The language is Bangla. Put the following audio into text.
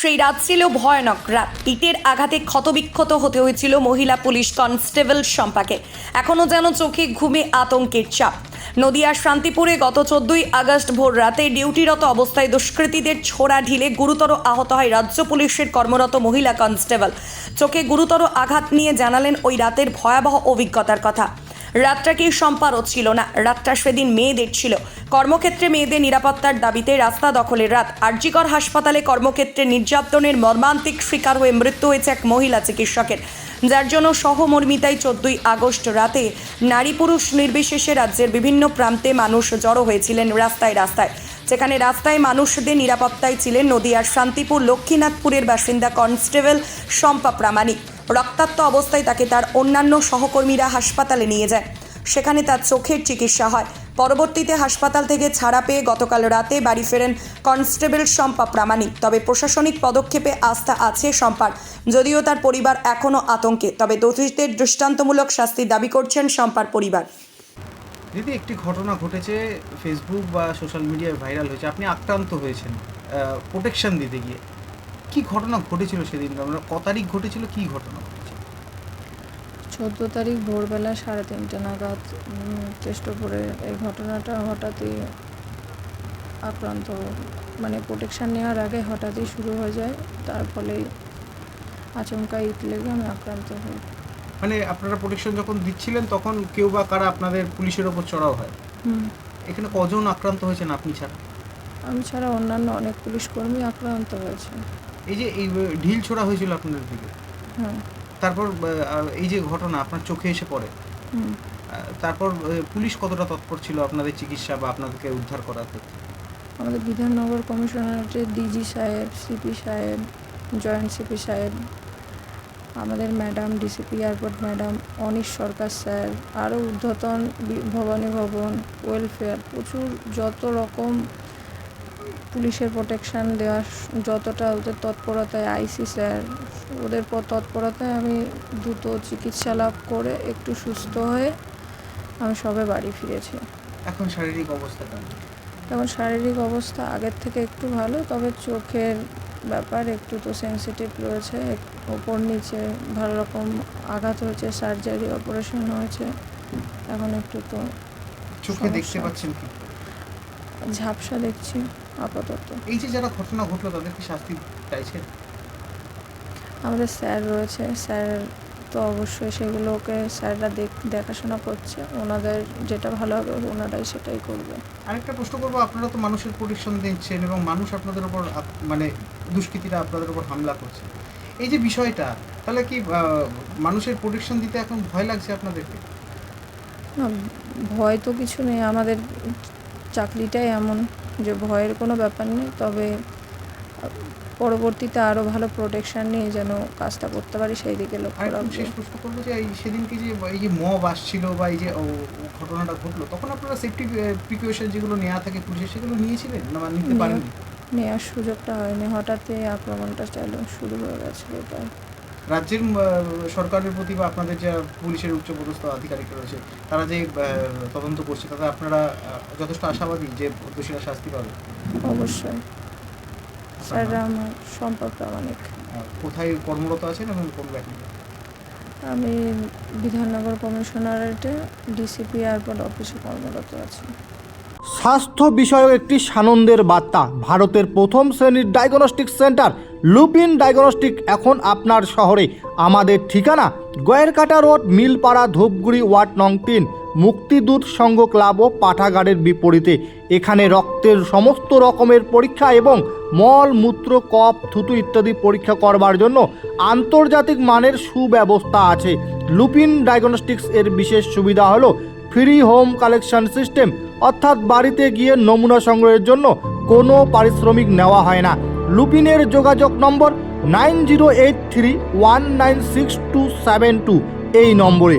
সেই রাত ছিল ভয়ানক। রাত ইটের আঘাতে ক্ষতবিক্ষত হতে হয়েছিল মহিলা পুলিশ কনস্টেবল শম্পাকে। এখনও যেন চোখে ঘুমে আতঙ্কের চাপ। নদিয়ার শান্তিপুরে গত চোদ্দই আগস্ট ভোর রাতে ডিউটিরত অবস্থায় দুষ্কৃতীদের ছোড়া ঢিলে গুরুতর আহত হয় রাজ্য পুলিশের কর্মরত মহিলা কনস্টেবল। চোখে গুরুতর আঘাত নিয়ে জানালেন ওই রাতের ভয়াবহ অভিজ্ঞতার কথা। রাতটা কি সম্পারও ছিল না? রাতটা সেদিন মেয়েদের ছিল। কর্মক্ষেত্রে মেয়েদের নিরাপত্তার দাবিতে রাস্তা দখলের রাত। আরজিকর হাসপাতালে কর্মক্ষেত্রে নির্যাতনের মর্মান্তিক শিকার হয়ে মৃত্যু হয়েছে এক মহিলা চিকিৎসকের। যার জন্য সহমর্মিতায় চোদ্দই আগস্ট রাতে নারী পুরুষ নির্বিশেষে রাজ্যের বিভিন্ন প্রান্তে মানুষ জড়ো হয়েছিলেন রাস্তায় রাস্তায়। যেখানে রাস্তায় মানুষদের নিরাপত্তায় ছিলেন নদিয়ার শান্তিপুর লক্ষ্মীনাথপুরের বাসিন্দা কনস্টেবল শম্পা প্রামাণিক। রক্তাক্ত অবস্থায় তাকে তার অন্যান্য সহকর্মীরা হাসপাতালে নিয়ে যায়। সেখানে তার চোখের চিকিৎসা হয়। পরবর্তীতে হাসপাতাল থেকে ছাড়া পেয়ে গতকাল রাতে বাড়ি ফেরেন কনস্টেবল শম্পা প্রামাণিক। তবে প্রশাসনিক পদক্ষেপে আস্থা আছে শম্পার। যদিও তার পরিবার এখনও আতঙ্কে, তবে দোষীদের দৃষ্টান্তমূলক শাস্তি দাবি করছেন শম্পার পরিবার। দিদি, একটি ঘটনা ঘটেছে ফেসবুক বা সোশ্যাল মিডিয়ায় ভাইরাল হয়েছে। আপনি আক্রান্ত হয়েছেন। প্রোটেকশন দিতে গিয়ে। কি ঘটনা ঘটেছিল সেদিন? আমরা ক তারিখ ঘটেছিল কি ঘটনা ঘটেছিল চোদ্দ তারিখ ভোরবেলা সাড়ে তিনটে নাগাদ উম, কেষ্টপুরে এই ঘটনাটা হঠাৎই আক্রান্ত মানে প্রোটেকশান নেওয়ার আগে হঠাৎই শুরু হয়ে যায়। তার ফলেই আচমকা ইট লেগে আমি আক্রান্ত হই। মানে আপনারা প্রোটেকশন যখন দিচ্ছিলেন তখন কেউ বা কারা আপনাদের পুলিশের ওপর চড়াও হয়? এখানে কজন আক্রান্ত হয়েছেন আপনি ছাড়া? আমি ছাড়া অন্যান্য অনেক পুলিশ কর্মী আক্রান্ত হয়েছে। এই যে এই ঢিল ছোড়া হয়েছিল আপনাদের দিকে? হ্যাঁ তারপর এই যে ঘটনা আপনার চোখে এসে পড়ে তারপর পুলিশ কতটা তৎপর ছিল আপনাদের চিকিৎসা বা আপনাদেরকে উদ্ধার করার ক্ষেত্রে? আমাদের বিধাননগর কমিশনারেটের ডিজি সাহেব সিপি সাহেব জয়েন্ট সিপি সাহেব আমাদের madam DCP airport madam Anish Sarkar sir আরও ঊর্ধ্বতন ভবানী ভবন ওয়েলফেয়ার প্রচুর যত রকম পুলিশের প্রোটেকশন দেওয়ার যতটা ওদের তৎপরতায় আইসি স্যার ওদের তৎপরতায় আমি দ্রুত চিকিৎসা লাভ করে একটু সুস্থ হয়ে আমি সবে বাড়ি ফিরেছি। এখন শারীরিক অবস্থা এখন শারীরিক অবস্থা আগের থেকে একটু ভালো তবে চোখের ব্যাপার একটু তো সেন্সিটিভ রয়েছে ওপর নিচে ভালো রকম আঘাত হয়েছে সার্জারি অপারেশন হয়েছে এখন একটু তো চোখে দেখতে। পাচ্ছেন কি? ঝাপসা দেখছি। আপাতত। এই যে যারা ঘটনা ঘটলো তাদের কি শাস্তি চাইছে আমাদের স্যার রয়েছে। স্যার তো অবশ্যই সেগুলোকে স্যাররা দেখ দেখাশোনা করছে। ওনাদের যেটা ভালো হবে ওনারাই সেটাই করবে। আরেকটা প্রশ্ন করব আপনারা তো মানুষের প্রোটেকশন দিচ্ছেন এবং মানুষ আপনাদের উপর মানে দুষ্কৃতীরা আপনাদের উপর হামলা করছে। এই যে বিষয়টা তাহলে কি মানুষের প্রোটেকশন দিতে এখন ভয় লাগছে আপনাদেরকে? না ভয় তো কিছু নেই। আমাদের চাকরিটাই এমন। যে ভয়ের কোনো ব্যাপার নেই তবে পরবর্তীতে আরও ভালো প্রোটেকশন নিয়ে যেন কাজটা করতে পারি সেই দিকে লক্ষ্য রাখব। শেষ প্রশ্ন করব যে এই সেদিনকে যে এই যে মব আসছিল বা এই যে ঘটনাটা ঘটলো তখন আপনারা সেফটি প্রিকশন যেগুলো নেওয়া থাকে পুলিশের সেগুলো নিয়েছিলেন? না নিতে পারেননি? নেওয়ার সুযোগটা হয়নি। হঠাৎই আক্রমণটা চালু শুরু হয়ে গেছে এটা রাজ্যের সরকারের প্রতি বা আপনাদের যে পুলিশের উচ্চপদস্থ আধিকারিক রয়েছে তারা যে তদন্ত করছে তাতে আপনারা যথেষ্ট আশাবাদী যে দোষীরা শাস্তি পাবে? অবশ্যই। আমার সম্পর্ক অনেক কোথায় কর্মরত আছেন এবং কোন ব্যাপারে আমি বিধাননগর কমিশনারেটে ডিসিপি এয়ারপোর্ট অফিসে কর্মরত আছি। স্বাস্থ্য বিষয়ক একটি সানন্দের বার্তা ভারতের প্রথম শ্রেণির ডায়াগনস্টিক সেন্টার লুপিন ডায়াগনস্টিক এখন আপনার শহরে। আমাদের ঠিকানা গয়েরকাটা রোড, মিলপাড়া, ধূপগুড়ি, ওয়ার্ড নং তিন, মুক্তিদূত সংঘ ক্লাব ও পাঠাগারের বিপরীতে। এখানে রক্তের সমস্ত রকমের পরীক্ষা এবং মল, মূত্র কপ থুতু ইত্যাদি পরীক্ষা করবার জন্য আন্তর্জাতিক মানের সুব্যবস্থা আছে। লুপিন ডায়াগনস্টিক্স এর বিশেষ সুবিধা হলো ফ্রি হোম কালেকশন সিস্টেম, অর্থাৎ বাড়িতে গিয়ে নমুনা সংগ্রহের জন্য কোনো পারিশ্রমিক নেওয়া হয় না। লুপিনের যোগাযোগ number nine zero eight three one nine six two seven two এই নম্বরে।